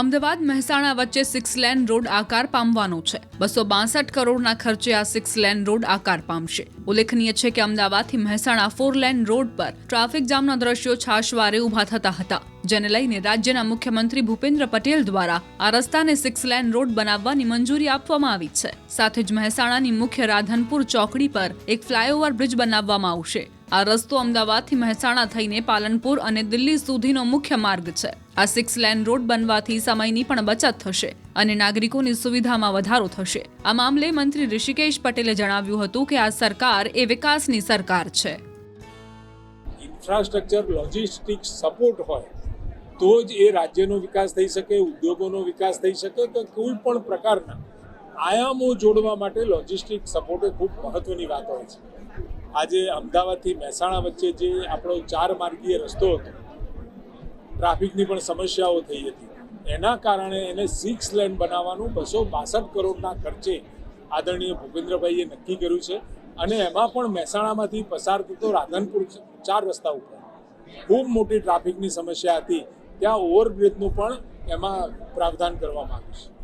અમદાવાદ મહેસાણા વચ્ચે six lane road આકાર પામવાનો છે. બસો બાસઠ કરોડના ખર્ચે આ સિક્સ લેન રોડ આકાર પામશે. ઉલ્લેખનીય છે કે અમદાવાદથી મહેસાણા ફોર લેન રોડ પર ટ્રાફિક જામના દ્રશ્યો છાશવારે ઊભા થતા હતા, જેને લઈને રાજ્યના મુખ્યમંત્રી ભૂપેન્દ્ર પટેલ દ્વારા આ રસ્તાને સિક્સ લેન રોડ બનાવવાની મંજૂરી આપવામાં આવી છે. સાથે જ મહેસાણાની મુખ્ય રાધનપુર ચોકડી પર એક ફ્લાયઓવર બ્રિજ બનાવવામાં આવશે. આ રસ્તો અમદાવાદથી મહેસાણા થઈને પાલનપુર અને દિલ્હી સુધીનો મુખ્ય માર્ગ છે. આ સિક્સ લેન રોડ બનવાથી સમયની પણ બચત થશે અને નાગરિકોની સુવિધામાં વધારો થશે. આ મામલે મંત્રી ઋષિકેશ પટેલે જણાવ્યું હતું કે આ સરકાર એ વિકાસની સરકાર છે. ઇન્ફ્રાસ્ટ્રક્ચર, લોજિસ્ટિક્સ, સપોર્ટ હોય, તો જ એ રાજ્યનો વિકાસ થઈ શકે, ઉદ્યોગોનો વિકાસ થઈ શકે કે કોઈ પણ પ્રકારના આયામો જોડવા માટે લોજિસ્ટિક સપોર્ટ એ ખૂબ મહત્વની વાત હોય છે. આજે અમદાવાદથી મહેસાણા વચ્ચે જે આપણો ચાર માર્ગીય રસ્તો હતો, ટ્રાફિકની પણ સમસ્યાઓ થઈ હતી. એના કારણે એને સિક્સ લેન બનાવવાનું બસો બાસઠ કરોડના ખર્ચે આદરણીય ભૂપેન્દ્રભાઈએ નક્કી કર્યું છે અને એમાં પણ મહેસાણામાંથી પસાર થતો રાધનપુર ચાર રસ્તા ઉપર. ખૂબ મોટી ટ્રાફિકની સમસ્યા હતી. ત્યાં ઓવરબ્રિજનું પણ એમાં પ્રાવધાન કરવામાં આવ્યું છે.